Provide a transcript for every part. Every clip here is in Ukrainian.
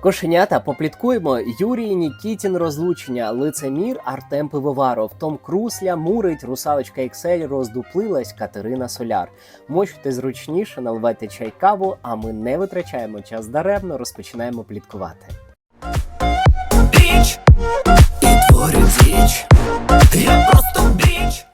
Кошенята попліткуємо. Юрій Нікітін розлучення, лицемір Артем Пивоваров, Том Крусля, Мурить, Русалочка Ексель роздуплилась Катерина Соляр. Мочте зручніше, наливайте чай каву, а ми не витрачаємо час даремно, розпочинаємо пліткувати. Біч і творить річ. Я просто біч.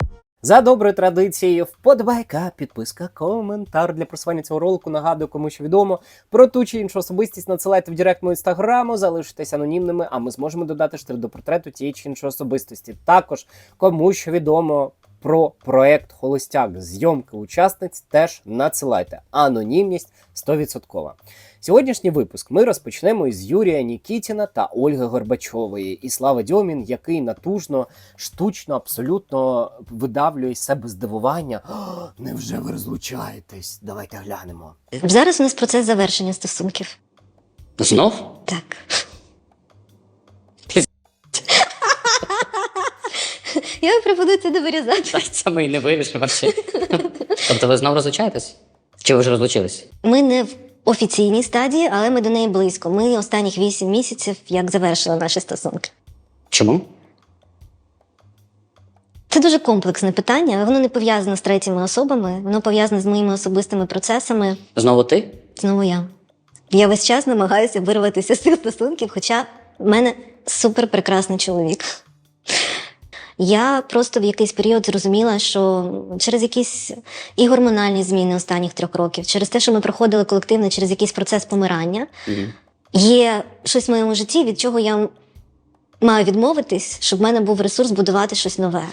За доброю традицією, вподобайка, підписка, коментар для просування цього ролику. Нагадую, кому що відомо про ту чи іншу особистість. Надсилайте в директ мою інстаграму, залишитесь анонімними, а ми зможемо додати штрих до портрету тієї чи іншої особистості. Також кому що відомо про проект Холостяк, зйомки учасниць, теж надсилайте. Анонімність 100%. Сьогоднішній випуск ми розпочнемо із Юрія Нікітіна та Ольги Горбачової і Слава Дьомін, який натужно, штучно, абсолютно видавлює з себе здивування. Невже ви розлучаєтесь? Давайте глянемо. Зараз у нас процес завершення стосунків. Знов? Так. Я пропоную це не вирізати. Це ми і не вирішимо. Тобто ви знов розлучаєтесь? Чи ви вже розлучились? Ми не в офіційній стадії, але ми до неї близько. Ми останніх вісім місяців як завершили наші стосунки. Чому? Це дуже комплексне питання, але воно не пов'язане з третіми особами, воно пов'язане з моїми особистими процесами. Знову ти? Знову я. Я весь час намагаюся вирватися з цих стосунків, хоча в мене супер прекрасний чоловік. Я просто в якийсь період зрозуміла, що через якісь і гормональні зміни останніх трьох років, через те, що ми проходили колективно через якийсь процес помирання, Угу. є щось в моєму житті, від чого я маю відмовитись, щоб в мене був ресурс будувати щось нове.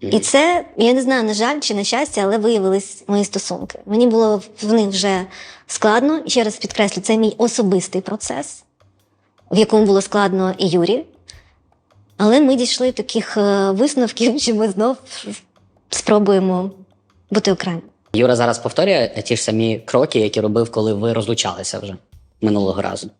І це, я не знаю, на жаль чи на щастя, але виявились мої стосунки. Мені було в них вже складно. Ще раз підкреслю, це мій особистий процес, в якому було складно і Юрі. Але ми дійшли таких е, висновків, що ми знов спробуємо бути окремо. Юра зараз повторює ті ж самі кроки, які робив, коли ви розлучалися вже минулого разу.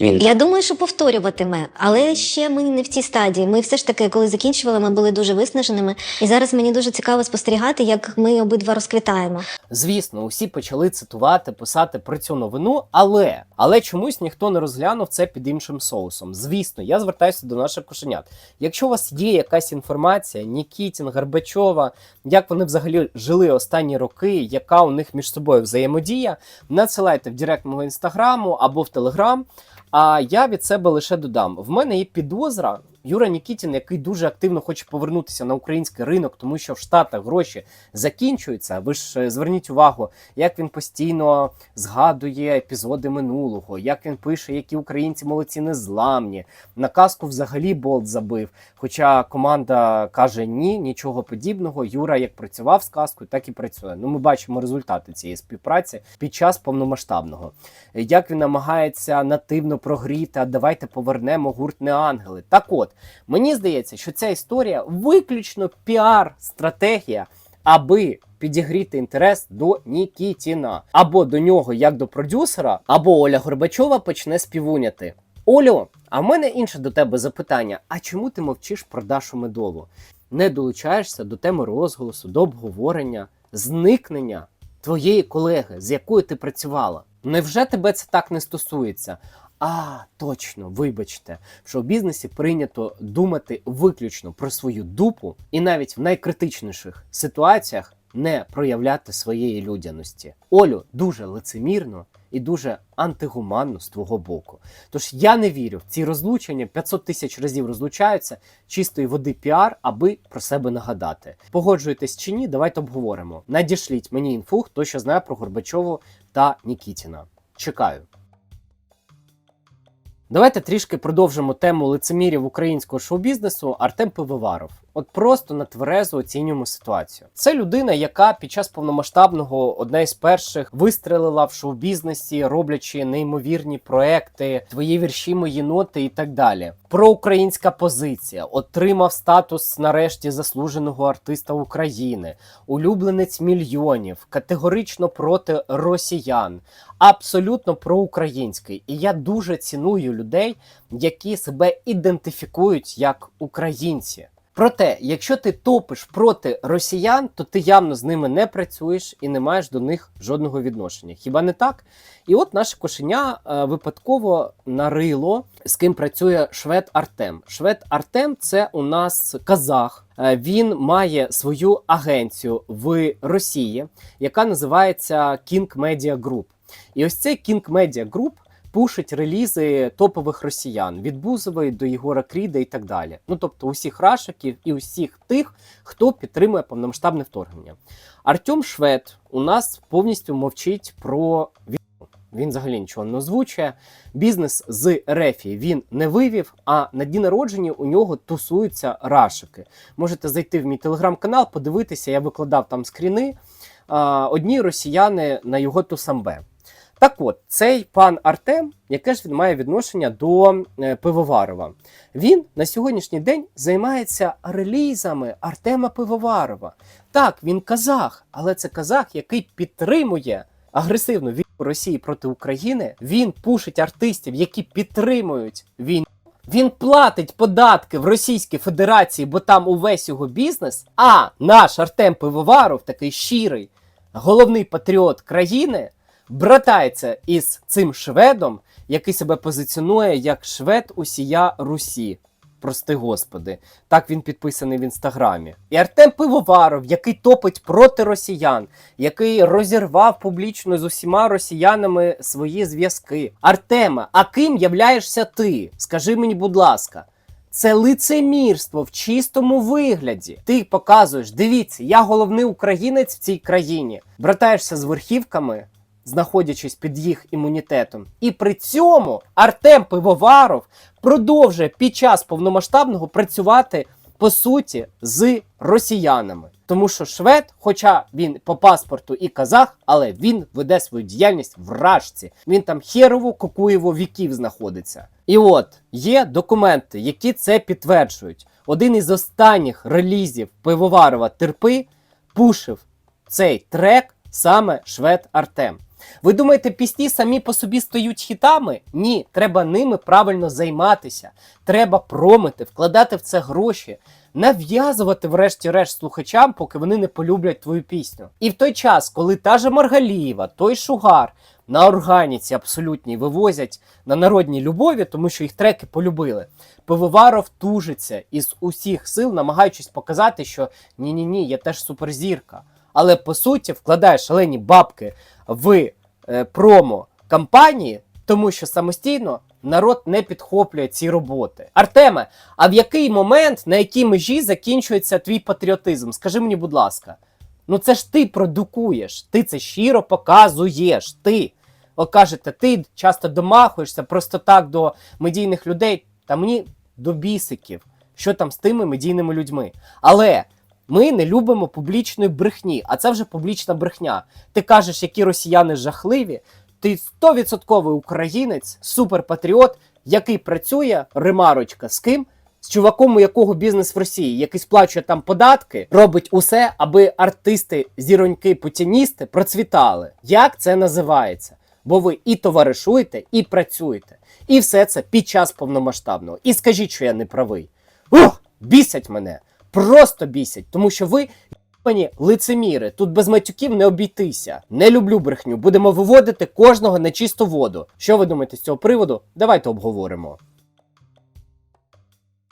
Він Я думаю, що повторюватиме, але ще ми не в цій стадії. Ми все ж таки, коли закінчували, ми були дуже виснаженими. І зараз мені дуже цікаво спостерігати, як ми обидва розквітаємо. Звісно, усі почали цитувати, писати про цю новину, але але чомусь ніхто не розглянув це під іншим соусом. Звісно, я звертаюся до наших кошенят. Якщо у вас є якась інформація, Нікітін, Горбачова, як вони взагалі жили останні роки, яка у них між собою взаємодія, надсилайте в директ мого інстаграму або в телеграм. А я від себе лише додам: в мене є підозра. Юра Нікітін, який дуже активно хоче повернутися на український ринок, тому що в Штатах гроші закінчуються. Ви ж е, зверніть увагу, як він постійно згадує епізоди минулого, як він пише, які українці молодці незламні. На казку взагалі болт забив. Хоча команда каже ні, нічого подібного. Юра як працював з казкою, так і працює. Ну, ми бачимо результати цієї співпраці під час повномасштабного. Як він намагається нативно прогріти, а давайте повернемо гурт не ангели. Так от. Мені здається, що ця історія виключно піар-стратегія, аби підігріти інтерес до Нікітіна. Або до нього, як до продюсера, або Оля Горбачова почне співуняти. Олю, а в мене інше до тебе запитання: а чому ти мовчиш про Дашу Медову? Не долучаєшся до теми розголосу, до обговорення, зникнення твоєї колеги, з якою ти працювала? Невже тебе це так не стосується? А, точно, вибачте, в шоу-бізнесі прийнято думати виключно про свою дупу і навіть в найкритичніших ситуаціях не проявляти своєї людяності. Олю, дуже лицемірно і дуже антигуманно з твого боку. Тож я не вірю в ці розлучення 500 тисяч разів розлучаються чистої води піар, аби про себе нагадати. Погоджуєтесь чи ні, давайте обговоримо. Надішліть мені інфу, хто що знає про Горбачову та Нікітіна. Чекаю. Давайте трішки продовжимо тему лицемірів українського шоу-бізнесу Артем Пивоваров. От просто на тверезо оцінюємо ситуацію. Це людина, яка під час повномасштабного одна із перших вистрелила в шоу-бізнесі, роблячи неймовірні проекти, твої вірші, мої ноти і так далі. Проукраїнська позиція, отримав статус нарешті заслуженого артиста України, улюбленець мільйонів, категорично проти росіян, абсолютно проукраїнський. І я дуже ціную людей, які себе ідентифікують як українці. Проте, якщо ти топиш проти росіян, то ти явно з ними не працюєш і не маєш до них жодного відношення. Хіба не так? І от наше кошеня е, випадково нарило, з ким працює швед Артем. Швед Артем це у нас казах. Е, Він має свою агенцію в Росії, яка називається King Media Group. І ось цей King Media Group пушить релізи топових росіян від Бузової до Єгора Кріда і так далі. Ну тобто усіх рашиків і усіх тих, хто підтримує повномасштабне вторгнення. Артем Швед у нас повністю мовчить про війну. Він взагалі нічого не озвучує. Бізнес з рефі він не вивів. А на дні народження у нього тусуються рашики. Можете зайти в мій телеграм-канал, подивитися, я викладав там скріни. Одні росіяни на його тусамбе. Так от, цей пан Артем, яке ж він має відношення до е, Пивоварова? Він на сьогоднішній день займається релізами Артема Пивоварова. Так, він казах, але це казах, який підтримує агресивну війну Росії проти України. Він пушить артистів, які підтримують війну. Він платить податки в Російській Федерації, бо там увесь його бізнес. А наш Артем Пивоваров, такий щирий, головний патріот країни, братається із цим шведом, який себе позиціонує як швед усія Русі. Прости господи, так він підписаний в інстаграмі. І Артем Пивоваров, який топить проти росіян, який розірвав публічно з усіма росіянами свої зв'язки. Артеме, а ким являєшся ти? Скажи мені, будь ласка. Це лицемірство в чистому вигляді. Ти показуєш, дивіться, я головний українець в цій країні. Братаєшся з верхівками, знаходячись під їх імунітетом. І при цьому Артем Пивоваров продовжує під час повномасштабного працювати по суті з росіянами. Тому що швед, хоча він по паспорту і казах, але він веде свою діяльність в Рашці. Він там херово кукуєво віків знаходиться. І от є документи, які це підтверджують. Один із останніх релізів Пивоварова Терпи пушив цей трек саме швед Артем. Ви думаєте, пісні самі по собі стають хітами? Ні, треба ними правильно займатися. Треба промити, вкладати в це гроші, нав'язувати, врешті-решт, слухачам, поки вони не полюблять твою пісню. І в той час, коли та же Маргалієва, той Шугар на органіці абсолютній вивозять на народній любові, тому що їх треки полюбили. Пивоваров тужиться із усіх сил, намагаючись показати, що ні-ні-ні, я теж суперзірка. Але по суті вкладає шалені бабки в е, промо кампанії, тому що самостійно народ не підхоплює ці роботи. Артеме, а в який момент, на якій межі закінчується твій патріотизм? Скажи мені, будь ласка. Ну це ж ти продукуєш, ти це щиро показуєш. Ти. О, кажете, ти часто домахуєшся просто так до медійних людей, та мені до бісиків, що там з тими медійними людьми. Але ми не любимо публічної брехні, а це вже публічна брехня. Ти кажеш, які росіяни жахливі. Ти 100% українець, суперпатріот, який працює, ремарочка, з ким? З чуваком, у якого бізнес в Росії, який сплачує там податки, робить усе, аби артисти, зіроньки, путіністи процвітали. Як це називається? Бо ви і товаришуєте, і працюєте. І все це під час повномасштабного. І скажіть, що я не правий. Ух, бісять мене! Просто бісять, тому що ви Пані лицеміри, тут без матюків не обійтися. Не люблю брехню. Будемо виводити кожного на чисту воду. Що ви думаєте з цього приводу? Давайте обговоримо.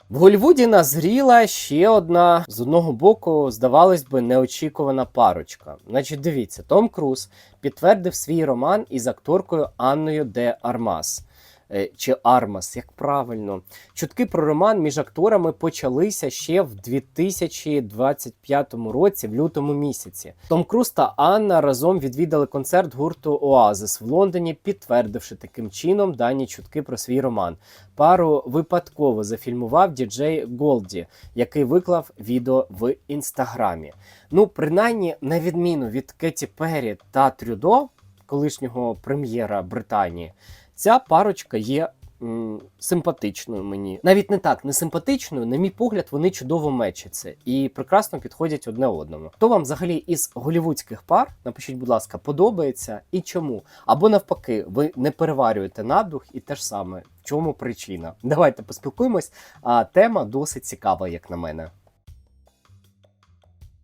В Голлівуді назріла ще одна з одного боку, здавалось би, неочікувана парочка. Значить, дивіться, Том Круз підтвердив свій роман із акторкою Анною Де Армас. Е, Чи Армас, як правильно. Чутки про роман між акторами почалися ще в 2025 році, в лютому місяці. Том Круз та Анна разом відвідали концерт гурту Оазис в Лондоні, підтвердивши таким чином дані чутки про свій роман. Пару випадково зафільмував діджей Голді, який виклав відео в інстаграмі. Ну, принаймні, на відміну від Кеті Перрі та Трюдо, колишнього прем'єра Британії, ця парочка є м, симпатичною мені. Навіть не так, не симпатичною, на мій погляд, вони чудово мечаться і прекрасно підходять одне одному. Хто вам взагалі із голівудських пар, напишіть, будь ласка, подобається і чому? Або навпаки, ви не переварюєте надух і те ж саме. В чому причина? Давайте поспілкуємось. А тема досить цікава, як на мене.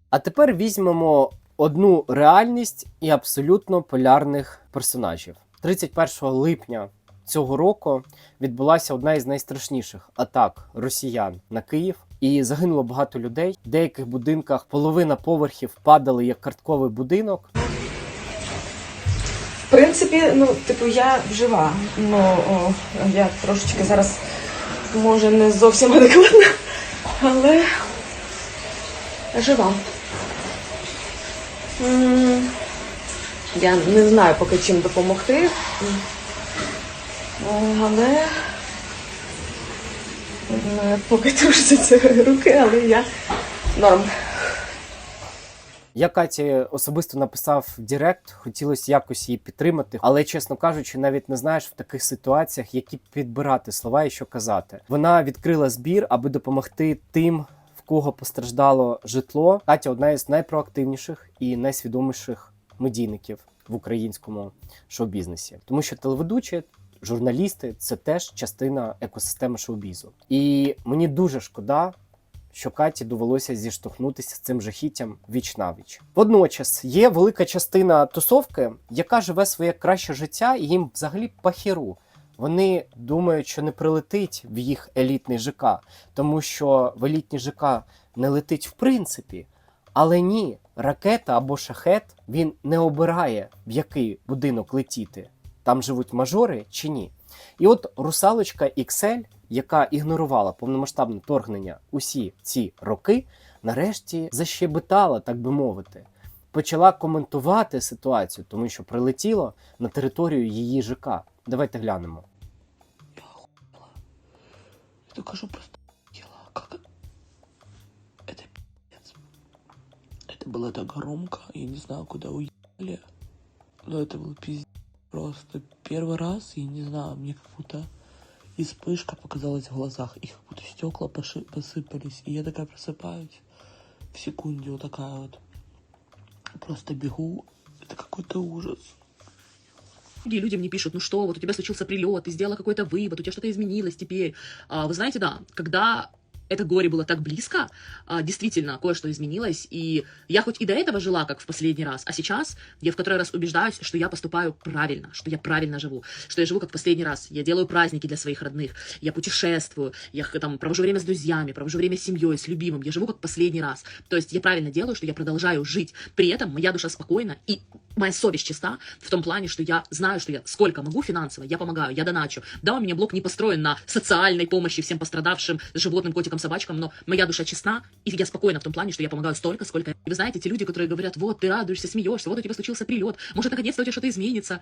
А тепер візьмемо одну реальність і абсолютно полярних персонажів. 31 липня цього року відбулася одна із найстрашніших атак росіян на Київ. І загинуло багато людей. В деяких будинках половина поверхів падали як картковий будинок. В принципі, ну, типу, я жива. Ну, я трошечки зараз, може, не зовсім адекватна, але жива. Я не знаю поки чим допомогти. Але поки трусяться руки, але я норм. Я Каті особисто написав Директ, хотілося якось її підтримати, але чесно кажучи, навіть не знаєш в таких ситуаціях, які підбирати слова і що казати. Вона відкрила збір, аби допомогти тим, в кого постраждало житло. Катя одна із найпроактивніших і найсвідоміших медійників в українському шоу-бізнесі, тому що телеведучі. Журналісти це теж частина екосистеми шоу-бізу. І мені дуже шкода, що Каті довелося зіштовхнутися з цим жахіттям віч навіч. Водночас є велика частина тусовки, яка живе своє краще життя, і їм взагалі пахіру. Вони думають, що не прилетить в їх елітний ЖК, тому що в елітній ЖК не летить в принципі. Але ні, ракета або шахет він не обирає, в який будинок летіти. Там живуть мажори чи ні. І от русалочка XL, яка ігнорувала повномасштабне вторгнення усі ці роки, нарешті защебетала, так би мовити, почала коментувати ситуацію, тому що прилетіло на територію її ЖК. Давайте глянемо. Я только просто Это было так громко. Я не знаю, куда уехали. Но это был пиздец. Просто первый раз, я не знаю, мне как будто и вспышка показалась в глазах, и как будто стекла посыпались. И я такая просыпаюсь в секунде, вот такая вот. Просто бегу. Это какой-то ужас. Многие люди мне пишут, ну что, вот у тебя случился прилет, ты сделала какой-то вывод, у тебя что-то изменилось теперь. А, вы знаете, да, когда это горе было так близко, а, действительно, кое-что изменилось, и я хоть и до этого жила, как в последний раз, а сейчас я в который раз убеждаюсь, что я поступаю правильно, что я правильно живу, что я живу как в последний раз, я делаю праздники для своих родных, я путешествую, я там провожу время с друзьями, провожу время с семьей, с любимым, я живу как последний раз. То есть я правильно делаю, что я продолжаю жить. При этом моя душа спокойна, и моя совесть чиста в том плане, что я знаю, что я сколько могу финансово, я помогаю, я доначу. Да, у меня блог не построен на социальной помощи всем пострадавшим животным, котикам, собачкам, но моя душа честна, и я спокойна в том плане, что я помогаю столько, сколько... И вы знаете, те люди, которые говорят, вот, ты радуешься, смеешься, вот у тебя случился прилет, может, наконец-то у тебя что-то изменится.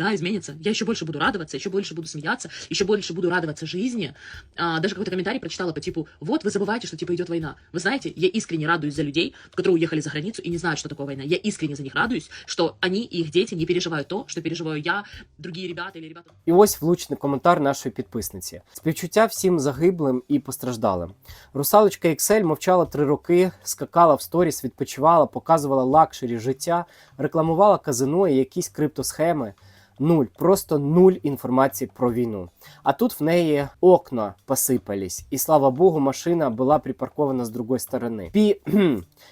Да, изменится. Я еще больше буду радоваться, еще больше буду смеяться, еще больше буду радоваться жизни. А, даже какой-то комментарий прочитала по типу, вот, вы забываете, что типа идет война. Вы знаете, я искренне радуюсь за людей, которые уехали за границу и не знают, что такое война. Я искренне за них радуюсь, что они и их дети не переживают то, что переживаю я, другие ребята или ребята. І ось влучний коментар нашої підписниці. Співчуття всім загиблим і постраждалим. Русалочка XL мовчала три роки, скакала в сторіс, відпочивала, показувала лакшері життя, рекламувала казино і якісь криптосхеми. Нуль, просто нуль інформації про війну. А тут в неї окна посипались, і слава Богу, машина була припаркована з другої сторони. Пі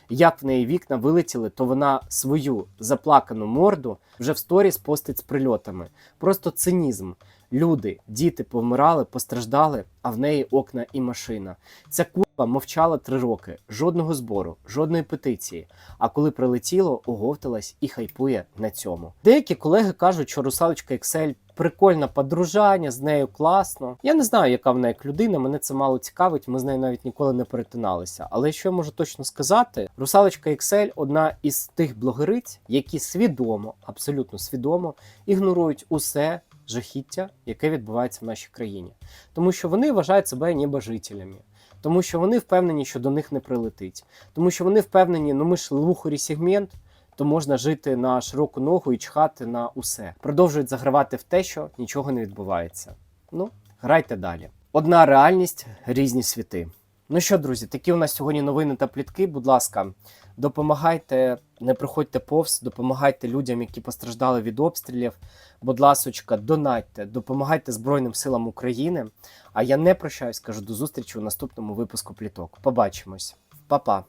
як в неї вікна вилетіли, то вона свою заплакану морду вже в сторіс постить з прильотами. Просто цинізм. Люди, діти повмирали, постраждали, а в неї окна і машина. Ця курва мовчала три роки, жодного збору, жодної петиції. А коли прилетіло, оговталась і хайпує на цьому. Деякі колеги кажуть, що русалочка Excel прикольна подружання, з нею класно. Я не знаю, яка вона як людина, мене це мало цікавить, ми з нею навіть ніколи не перетиналися. Але що я можу точно сказати, русалочка Excel одна із тих блогериць, які свідомо, абсолютно свідомо ігнорують усе жахіття, яке відбувається в нашій країні, тому що вони вважають себе небожителями. Тому що вони впевнені, що до них не прилетить. Тому що вони впевнені, ну ми ж лухарі сегмент, то можна жити на широку ногу і чхати на усе. Продовжують загравати в те, що нічого не відбувається. Ну, грайте далі. Одна реальність, різні світи. Ну що, друзі, такі у нас сьогодні новини та плітки. Будь ласка, допомагайте, не проходьте повз, допомагайте людям, які постраждали від обстрілів. Будь ласочка, донатьте, допомагайте Збройним силам України. А я не прощаюсь, кажу до зустрічі у наступному випуску пліток. Побачимось, Па-па!